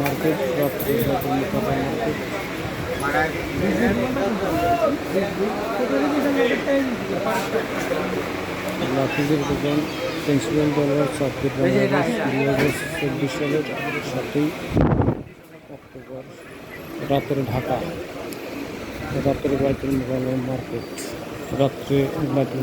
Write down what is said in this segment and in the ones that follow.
Market রাত্রে ঢাকা রাত্রে বাইতুল মুকাররম মার্কেট রাত্রে বাইতুল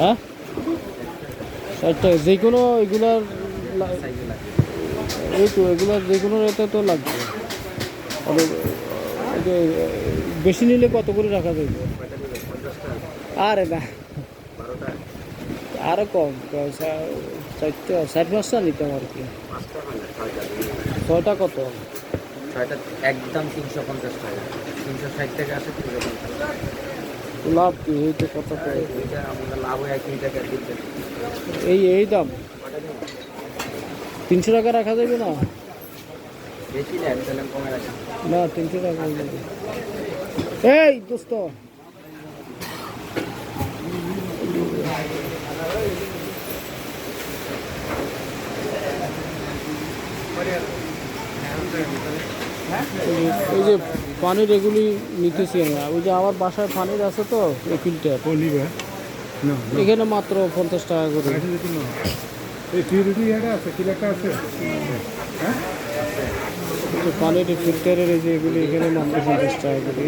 হ্যাঁ? ষাট যে কোনো এগুলার এই তো, এগুলার যে কোনো রেটে তো লাগবে। বেশি নিলে কত করে রাখা যাবে আরে না। আরও কম চারটা ষাট পাঁচটা নিতাম আর কি। ছয়টা কত? ছয়টা একদম তিনশো পঞ্চাশ টাকা। তিনশো ষাট টাকা আছে, তিনশো পঞ্চাশ লাভ কি? এই তো। কত এই এই দাম। তিনশো টাকা রাখা যাবে না? না, তিনশো টাকা এই, দোস্ত। যে- এই যে পানির এগুলি নিতেছি আমরা। ওই যে আমার বাসায় পানির আছে তো এই ফিল্টার এখানে মাত্র পঞ্চাশ টাকা করে। আছে এই পানির ফিল্টারের এই যে এগুলি এখানে মাত্র পঞ্চাশ টাকা করে।